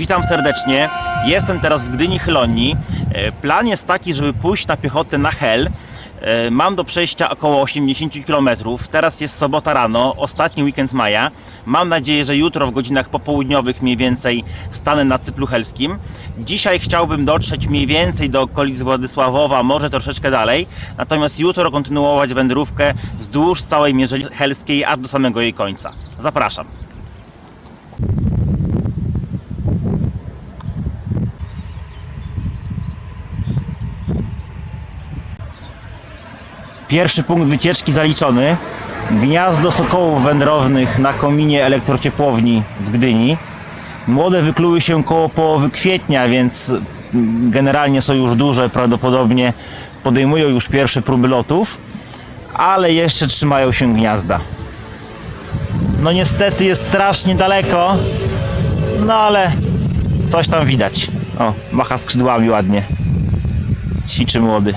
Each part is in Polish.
Witam serdecznie. Jestem teraz w Gdyni Chylonii. E, Plan jest taki, żeby pójść na piechotę na Hel. E, Mam do przejścia około 80 km. Teraz jest sobota rano, ostatni weekend maja. Mam nadzieję, że jutro w godzinach popołudniowych mniej więcej stanę na Cyplu Helskim. Dzisiaj chciałbym dotrzeć mniej więcej do okolic Władysławowa, może troszeczkę dalej. Natomiast jutro kontynuować wędrówkę wzdłuż całej Mierzei Helskiej aż do samego jej końca. Zapraszam. Pierwszy punkt wycieczki zaliczony. Gniazdo sokołów wędrownych na kominie elektrociepłowni w Gdyni. Młode wykluły się koło połowy kwietnia, więc mm, generalnie są już duże, prawdopodobnie podejmują już pierwsze próby lotów, ale jeszcze trzymają się gniazda. No niestety jest strasznie daleko, no ale coś tam widać. O, macha skrzydłami ładnie. Ćwiczy młody.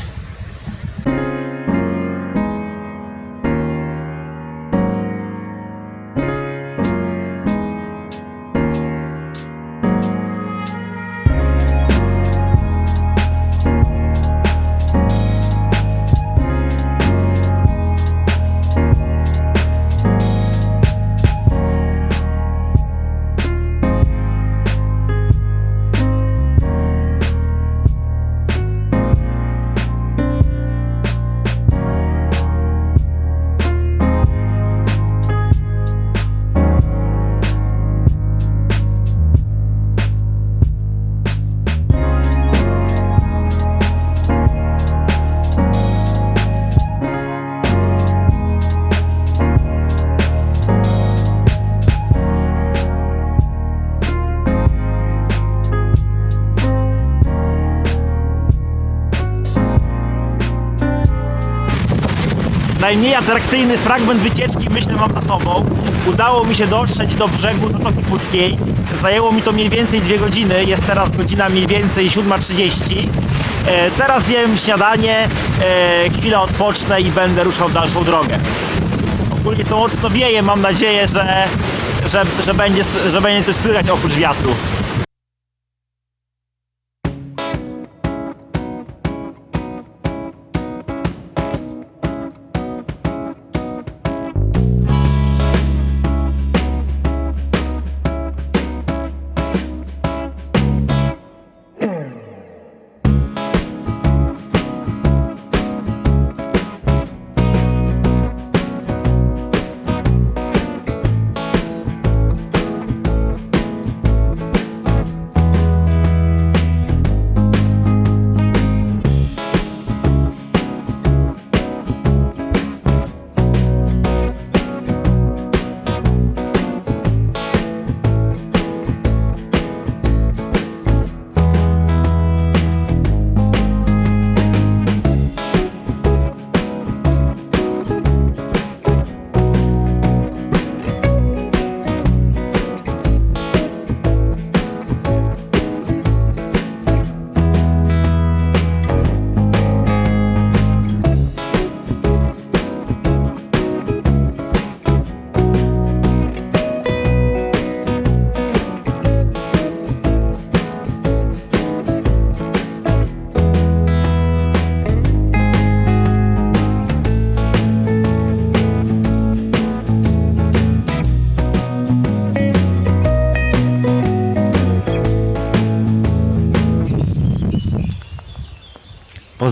Najmniej atrakcyjny fragment wycieczki myślę mam za sobą. Udało mi się dotrzeć do brzegu Zatoki Puckiej. Zajęło mi to mniej więcej dwie godziny. Jest teraz godzina mniej więcej 7.30. E, teraz zjem śniadanie, e, chwilę odpocznę i będę ruszał w dalszą drogę. Ogólnie to mocno wieje, mam nadzieję, że, że, że, będzie, że będzie to słychać oprócz wiatru.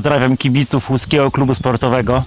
Pozdrawiam kibiców Łódzkiego Klubu Sportowego.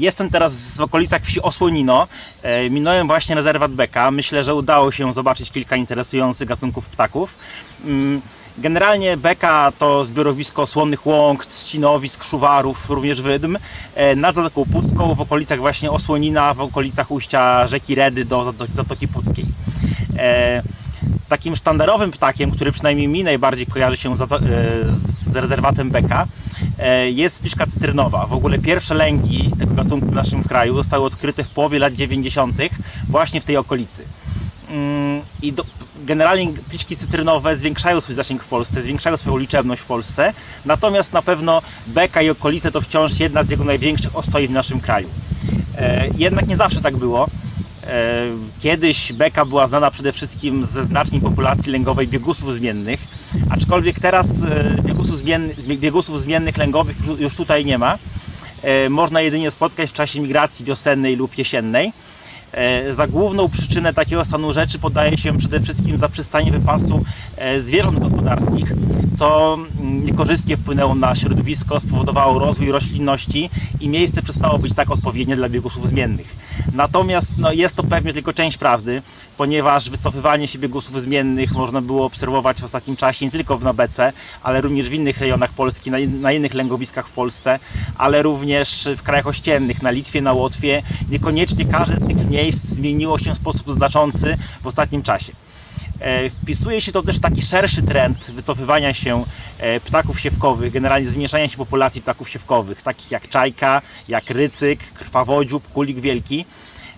Jestem teraz w okolicach wsi Osłonino. E, Minąłem właśnie rezerwat Beka. Myślę, że udało się zobaczyć kilka interesujących gatunków ptaków. Mm, Generalnie Beka to zbiorowisko słonnych łąk, trzcinowisk, szuwarów, również wydm. E, Nad Zatoką Pucką, w okolicach właśnie Osłonina, w okolicach ujścia rzeki Redy do Zatoki- Puckiej. E, Takim sztandarowym ptakiem, który przynajmniej mi najbardziej kojarzy się z, rezerwatem Beka, jest spiszka cytrynowa. W ogóle pierwsze lęgi tego gatunku w naszym kraju zostały odkryte w połowie lat 90. właśnie w tej okolicy. Mm, I do, generalnie pliczki cytrynowe zwiększają swój zasięg w Polsce, zwiększają swoją liczebność w Polsce, natomiast na pewno Beka i okolice to wciąż jedna z jego największych ostoi w naszym kraju. E, jednak nie zawsze tak było. E, Kiedyś beka była znana przede wszystkim ze znacznej populacji lęgowej biegusów zmiennych, aczkolwiek teraz e, biegusów, zmienny, biegusów zmiennych lęgowych już- tutaj nie ma. E, Można jedynie spotkać w czasie migracji wiosennej lub jesiennej. Za główną przyczynę takiego stanu rzeczy podaje się przede wszystkim zaprzestanie wypasu zwierząt gospodarskich, co mm, niekorzystnie wpłynęło na środowisko, spowodowało rozwój roślinności i miejsce przestało być tak odpowiednie dla biegusów zmiennych. Natomiast no, jest to pewnie tylko część prawdy, ponieważ wycofywanie się biegusów zmiennych można było obserwować w ostatnim czasie nie tylko w Nabece, ale również w innych rejonach Polski, na, in- na innych lęgowiskach w Polsce, ale również w krajach ościennych, na Litwie, na Łotwie. Niekoniecznie każde z tych miejsc zmieniło się w sposób znaczący w ostatnim czasie. E, Wpisuje się to też taki szerszy trend wycofywania się e, ptaków siewkowych, generalnie zmniejszania się populacji ptaków siewkowych, takich jak czajka, jak rycyk, krwawodziób, kulik wielki.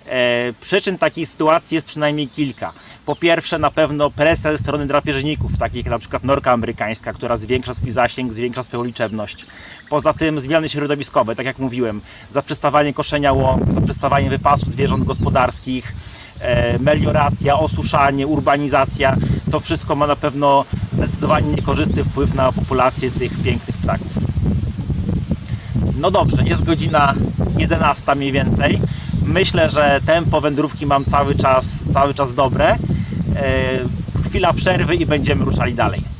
E, Przyczyn takiej sytuacji jest przynajmniej kilka. Po pierwsze, na pewno presja ze strony drapieżników, takich jak na przykład norka amerykańska, która zwiększa swój zasięg, zwiększa swoją liczebność. Poza tym zmiany środowiskowe, tak jak mówiłem, zaprzestawanie koszenia łąk, zaprzestawanie wypasu zwierząt gospodarskich, melioracja, osuszanie, urbanizacja, to wszystko ma na pewno zdecydowanie niekorzystny wpływ na populację tych pięknych ptaków. No dobrze, jest godzina 11 mniej więcej. Myślę, że tempo wędrówki mam cały czas, cały czas dobre. E, chwila przerwy i będziemy ruszali dalej.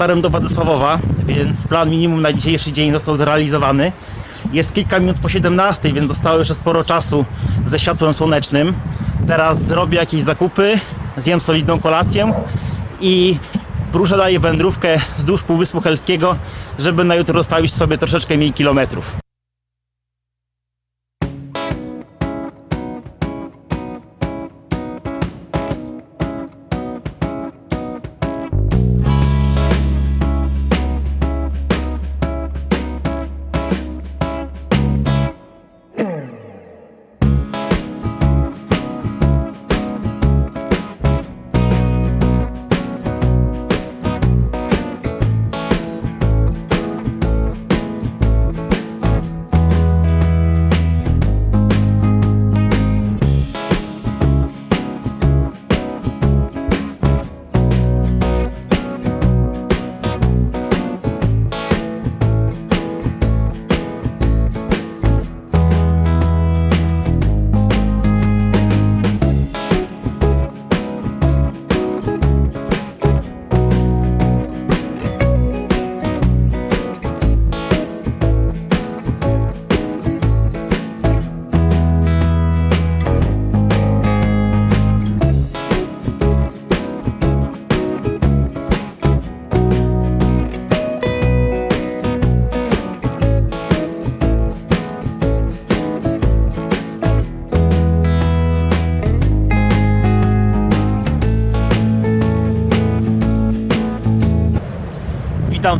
Dotarłem do Władysławowa, więc plan minimum na dzisiejszy dzień został zrealizowany. Jest kilka minut po 17, więc zostało jeszcze sporo czasu ze światłem słonecznym. Teraz zrobię jakieś zakupy, zjem solidną kolację i ruszę dalej wędrówkę wzdłuż Półwyspu Helskiego, żeby na jutro dostawić sobie troszeczkę mniej kilometrów.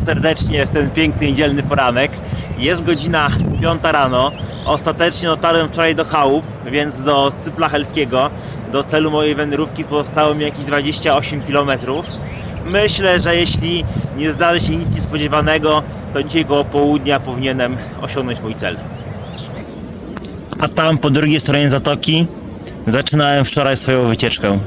Serdecznie w ten piękny niedzielny poranek. Jest godzina 5 rano. Ostatecznie dotarłem wczoraj do chałup, więc do Cypla Helskiego. Do celu mojej wędrówki pozostało mi jakieś 28 km. Myślę, że jeśli nie zdarzy się nic niespodziewanego, to dzisiaj koło południa powinienem osiągnąć mój cel. A tam po drugiej stronie zatoki zaczynałem wczoraj swoją wycieczkę.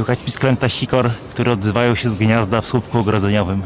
Słychać pisklęta sikor, które odzywają się z gniazda w słupku ogrodzeniowym.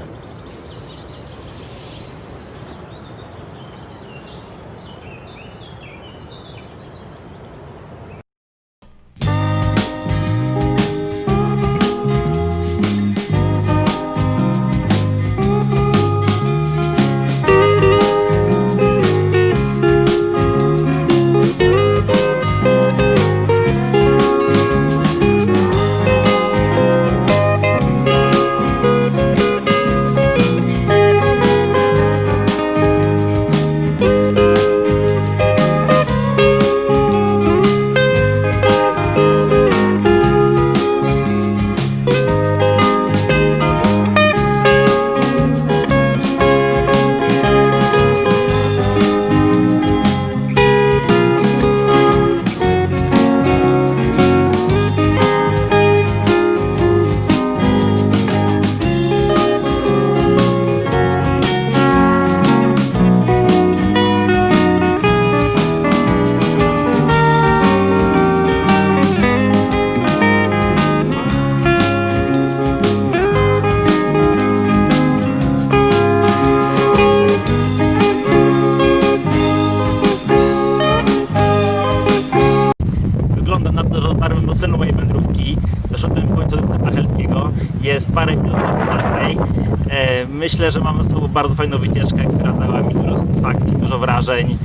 Bardzo fajną wycieczkę, która dała mi dużo satysfakcji, dużo wrażeń.